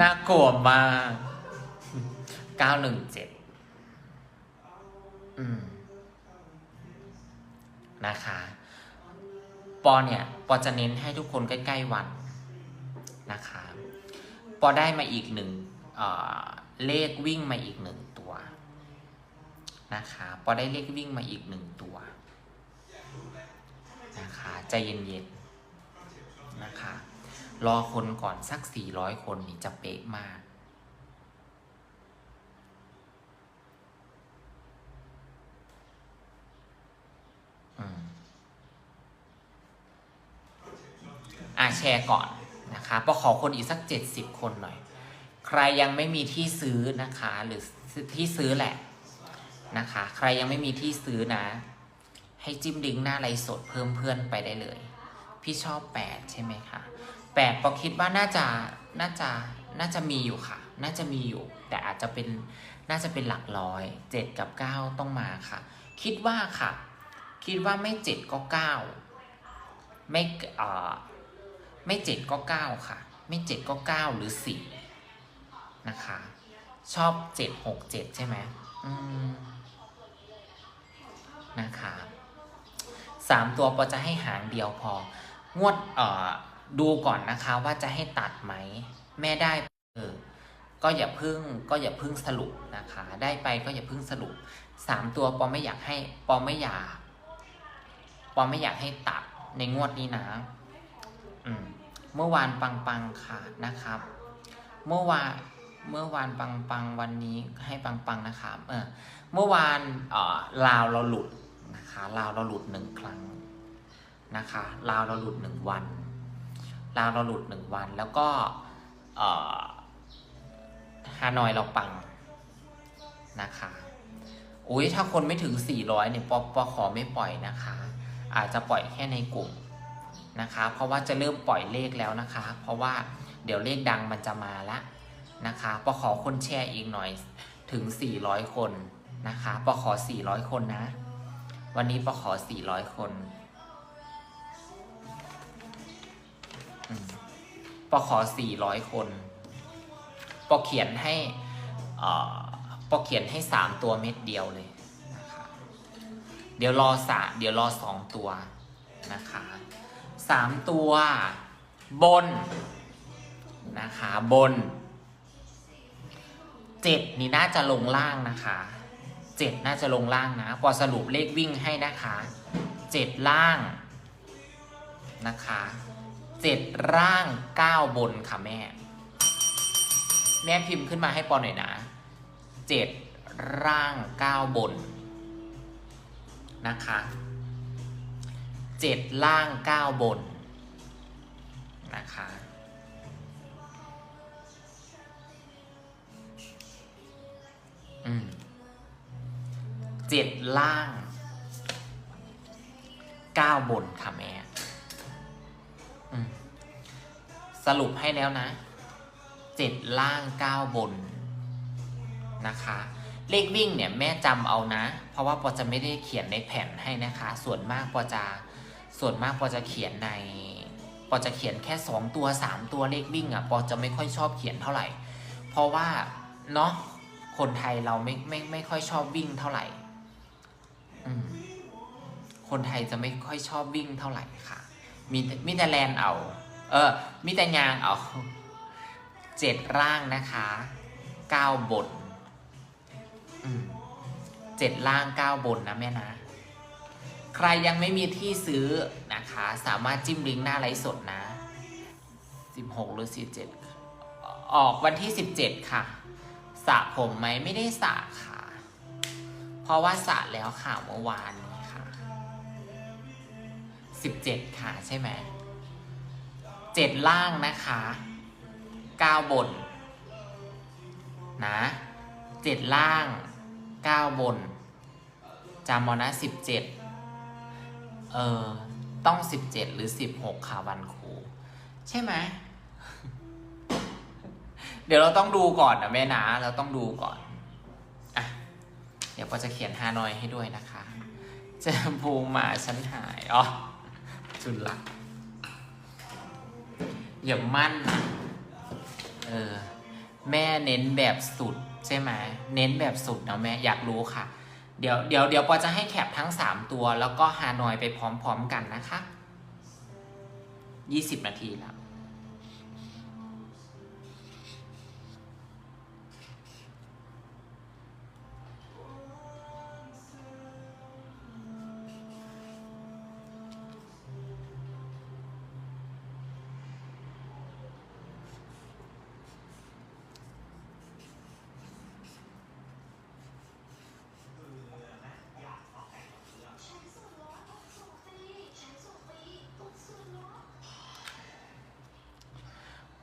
น่ากลัวมากเก้าหนึ่งเจ็ดอืมนะคะ ปอเนี่ย ปอจะเน้นให้ทุกคนใกล้ๆวันนะคะ ปอได้มาอีกหนึ่งเเลขวิ่งมาอีกหนึ่งตัวนะคะ ปอได้เลขวิ่งมาอีกหนึ่งตัวนะคะ ใจเย็นๆนะคะ รอคนก่อนสัก 400 คนนี่จะเป๊ะมากอืมอะแชร์ก่อนนะคะปอขอคนอีกสัก 70 คนหน่อย ใครยังไม่มีที่ซื้อนะคะ หรือที่ซื้อแหละนะคะ ใครยังไม่มีที่ซื้อนะ ให้จิ้มลิงก์หน้าไลฟ์สดเพิ่มเพื่อนไปได้เลย พี่ชอบ 8 ใช่ไหมคะ 8ปอคิดว่าน่าจะน่าจะน่าจะมีอยู่ค่ะ น่าจะมีอยู่ แต่อาจจะเป็นน่าจะเป็นหลักร้อย7กับ9ต้องมาค่ะ คิดว่าค่ะ คิดว่าไม่7ก็9ไม่เอ่อไม่เจ็ดก็เก้าค่ะ ไม่เจ็ดก็เก้าหรือสี่นะคะ ชอบเจ็ดหกเจ็ดใช่ไหมอืมนะคะสามตัวปอจะให้หางเดียวพองวดเอ่อ ดูก่อนนะคะว่าจะให้ตัดไหม แม่ได้เออก็อย่าพึ่งก็อย่าพึ่งสรุปนะคะ ได้ไปก็อย่าพึ่งสรุปสามตัวปอไม่อยากให้ปอไม่อยากปอไม่อยากให้ตัดในงวดนี้นะอืมเมื่อวานปังปังค่ะนะครับ เมื่อวานเมื่อวานปังปังวันนี้ให้ปังปังนะครับเออเมื่อวานเอ่อลาวเราหลุดนะคะลาวเราหลุดหนึ่งครั้งนะคะลาวเราหลุดหนึ่งวัน ลาวเราหลุดหนึ่งวัน แล้วก็ฮานอยเราปังนะคะอุ้ยถ้าคนไม่ถึง 400เนี่ยปอปอขอไม่ปล่อยนะคะ อาจจะปล่อยแค่ในกลุ่มนะคะ เพราะว่าจะเริ่มปล่อยเลขแล้วนะคะ เพราะว่าเดี๋ยวเลขดังมันจะมาละนะคะปอขอคนแชร์อีกหน่อยถึง 400 คนนะคะปอขอ 400 คนนะ วันนี้ปอขอ 400 คน ปอขอ400คนปอเขียนให้เอ่อปอเขียนให้3ตัวเม็ดเดียวเลยนะคะเดี๋ยวรอสาเดี๋ยวรอ2ตัวนะคะสามตัวบนนะคะบนเจ็ดนี่น่าจะลงล่างนะคะเจ็ดน่าจะลงล่างนะพอสรุปเลขวิ่งให้นะคะเจ็ดล่างนะคะ เจ็ดร่างเก้าบนค่ะแม่ แม่พิมพ์ขึ้นมาให้ปอหน่อยนะเจ็ดร่างเก้าบน นะคะเจ็ดล่างเก้าบนนะคะอืมเจ็ดล่างเก้าบนค่ะแม่ สรุปให้แล้วนะเจ็ดล่างเก้าบนนะคะ เลขวิ่งเนี่ยแม่จำเอานะ เพราะว่าปอจะไม่ได้เขียนในแผ่นให้นะคะ ส่วนมากปอจะส่วนมากปอจะเขียนในปอจะเขียนแค่สองตัวสามตัวเลขวิ่งอะปอจะไม่ค่อยชอบเขียนเท่าไหร่ เพราะว่าเนาะคนไทยเราไม่ไม่ไม่ค่อยชอบวิ่งเท่าไหร่คนไทยจะไม่ค่อยชอบวิ่งเท่าไหร่ค่ะ มีมีแต่แลนเอา เออ มีแต่ยางเอาเจ็ดร่างนะคะเก้าบนเจ็ดล่างเก้าบนนะแม่นะ ใครยังไม่มีที่ซื้อนะคะ สามารถจิ้มลิงก์หน้าไลฟ์สดนะสิบหกหรือสิบเจ็ดออกวันที่สิบเจ็ดค่ะสระผมไหมไม่ได้สระค่ะ เพราะว่าสระแล้วค่ะเมื่อวาน นี้ค่ะสิบเจ็ดค่ะใช่ไหมเจ็ดล่างนะคะเก้าบนนะเจ็ดล่างเก้าบนจำมานะสิบเจ็ดเออต้องสิบเจ็ดหรือสิบหกค่ะวันครูใช่ไหมเดี๋ยวเราต้องดูก่อนนะแม่นะเราต้องดูก่อนอะเดี๋ยวปอจะเขียนฮานอยให้ด้วยนะคะ เจอภูมิมาฉันหายอ๋อุดละอย่ามั่นนะเออ แม่เน้นแบบสุดใช่ไหมเน้นแบบสุดนะแม่อยากรู้ค่ะ เดี๋ยวเดี๋ยวเดี๋ยวปอจะให้แคปทั้ง 3 ตัว แล้วก็ฮานอยไปพร้อมๆกันนะคะ 20 นาทีแล้ว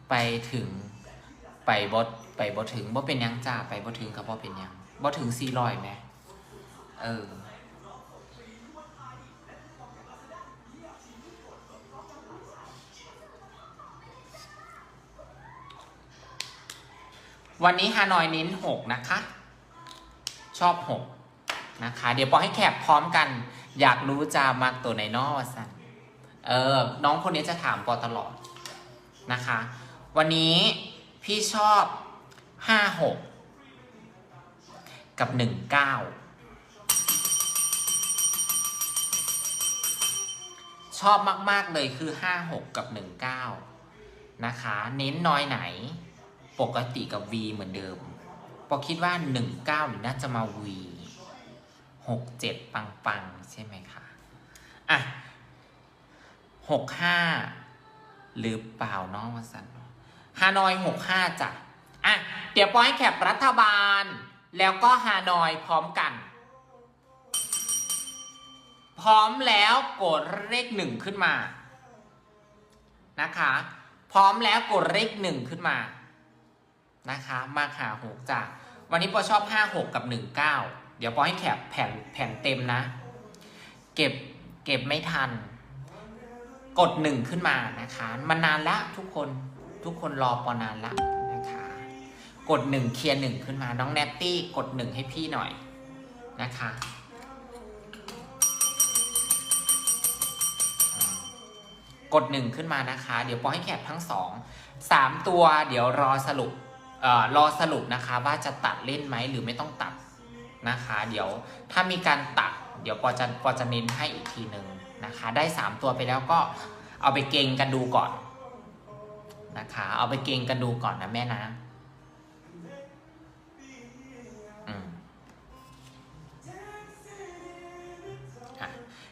ไปถึงไปบดไปบดถึงบ่เป็นยังจ้าไปบ่ถึงกับบ่เป็นยังบ่ถึงสี่ร้อยไหมเออวันนี้ฮานอยเน้นหกนะคะ ชอบหกนะคะ เดี๋ยวปอให้แคปพร้อมกัน อยากรู้จะมักตัวไหนนอวะสันเออ น้องคนนี้จะถามปอตลอดนะคะ วันนี้พี่ชอบห้าหกกับหนึ่งเก้าชอบมาก ๆ เลยคือห้าหกกับหนึ่งเก้านะคะ เน้นน้อยไหน ปกติกับ V เหมือนเดิมปอคิดว่าหนึ่งเก้าน่าจะมา V หกเจ็ดปังใช่ไหมคะ อะหกห้าหรือเปล่าน้องวสัน ฮานอยหกห้าจ้ะอะเดี๋ยวปอยให้แคปรัฐบาล แล้วก็ฮานอยพร้อมกัน พร้อมแล้วกดเลขหนึ่งขึ้นมา นะคะ พร้อมแล้วกดเลขหนึ่งขึ้นมา นะคะ มาหาหกจ้ะวันนี้ปอชอบห้าหกกับหนึ่งเก้าเดี๋ยวปอให้แคปแผ่นแผ่นเต็มนะ เก็บเก็บไม่ทัน กดหนึ่งขึ้นมานะคะ มันนานละทุกคน ทุกคนรอปอนานละนะคะ กดหนึ่งเคลียร์หนึ่งขึ้นมา น้องแนตตี้กดหนึ่งให้พี่หน่อยนะคะกดหนึ่งขึ้นมานะคะ เดี๋ยวปอให้แคปทั้งสองสามตัวเดี๋ยวรอสรุปเอ่อรอสรุปนะคะว่าจะตัดเล่นไหมหรือไม่ต้องตัดนะคะ เดี๋ยวถ้ามีการตัด เดี๋ยวปอจะปอจะเน้นให้อีกทีหนึ่งนะคะ ได้ 3 ตัวไปแล้วก็เอาไปเก่งกันดูก่อน นะคะ เอาไปเก่งกันดูก่อนนะแม่นะ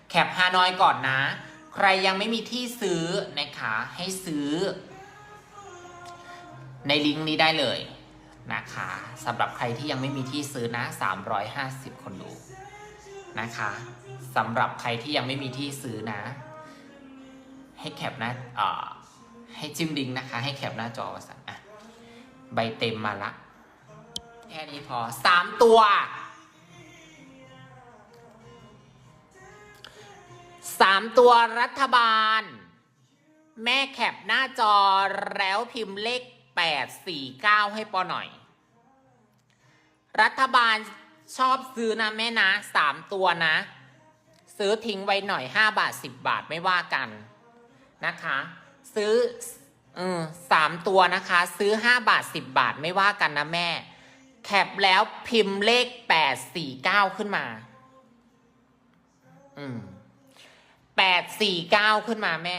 แคปฮานอยก่อนนะ ใครยังไม่มีที่ซื้อนะคะให้ซื้อ ในลิงก์นี้ได้เลยนะคะสำหรับใครที่ยังไม่มีที่ซื้อนะ 350 คนดูนะคะสำหรับใครที่ยังไม่มีที่ซื้อนะ ให้แคปน้าเอ่อ ให้จิ้มลิงก์นะคะ ให้แคปหน้าจอวสันอะใบเต็มมาละ แค่นี้พอสามตัวสามตัวรัฐบาล แม่แคปหน้าจอแล้วพิมพ์เลข849ให้ปอหน่อย รัฐบาลชอบซื้อนะแม่นะสามตัวนะ ซื้อทิ้งไว้หน่อยห้าบาทสิบบาทไม่ว่ากันนะคะ ซื้ออสามตัวนะคะ ซื้อห้าบาทสิบบาทไม่ว่ากันนะแม่ แคปแล้วพิมพ์เลขแปดสี่เก้าขึ้นมา อืมแปดสี่เก้าขึ้นมาแม่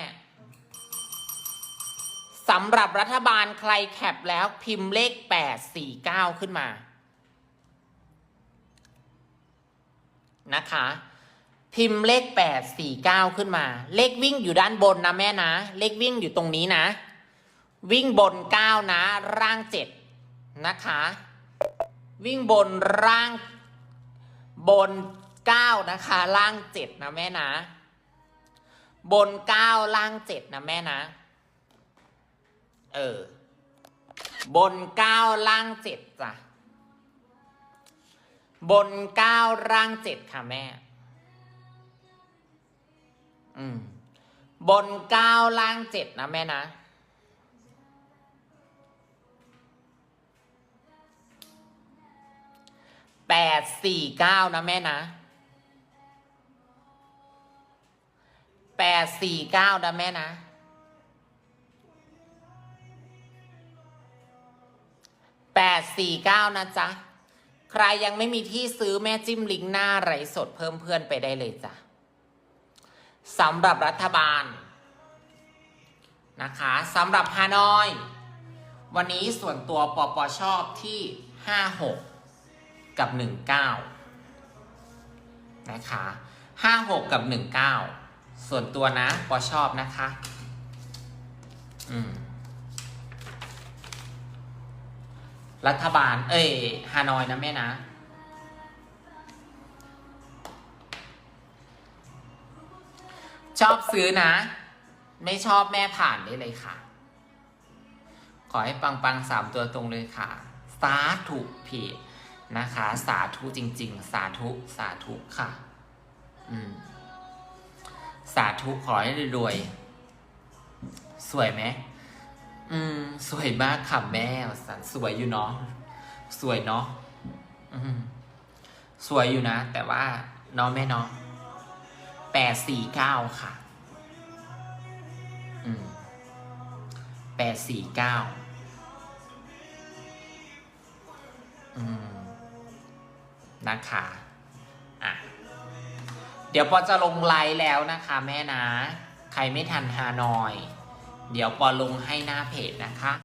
สำหรับรัฐบาลใครแคปแล้วพิมพ์เลขแปดสี่เก้าขึ้นมา นะคะ พิมพ์เลขแปดสี่เก้าขึ้นมา เลขวิ่งอยู่ด้านบนนะแม่นะ เลขวิ่งอยู่ตรงนี้นะ วิ่งบนเก้านะ ร่างเจ็ดนะคะ วิ่งบนร่าง บนเก้านะคะล่างเจ็ดนะแม่นะ บนเก้าล่างเจ็ดนะแม่นะ เออ บนเก้าล่างเจ็ดจ้ะ บนเก้าร่างเจ็ดค่ะแม่ อืม บนเก้าล่างเจ็ดนะแม่นะ แปดสี่เก้านะแม่นะ แปดสี่เก้านะแม่นะแปดสี่เก้านะจ๊ะ ใครยังไม่มีที่ซื้อแม่จิ้มลิงก์หน้าไรสดเพิ่มเพื่อนไปได้เลยจ้ะ สำหรับรัฐบาลนะคะสำหรับฮานอย วันนี้ส่วนตัวปอปอชอบที่ 56 กับ 19 นะคะ 56 กับ 19 ส่วนตัวนะปอชอบนะคะ อืม รัฐบาล เอ้ยฮานอยนะแม่นะ ชอบซื้อนะ ไม่ชอบแม่ผ่านได้เลยค่ะ ขอให้ปังปังสามตัวตรงเลยค่ะ สาธุพี่นะคะ สาธุจริง ๆ สาธุสาธุค่ะ อืม สาธุขอให้รวยๆสวยไหมอืม สวยมากค่ะแม่สันสวยอยู่เนาะสวยเนาะสวยอยู่นะ แต่ว่าน้องแม่เนาะ แปดสี่เก้าค่ะ อืมแปดสี่เก้าอืม นะคะ อะ เดี๋ยวปอจะลงไลน์แล้วนะคะแม่นะ ใครไม่ทันฮานอย เดี๋ยวปอลงให้หน้าเพจนะคะ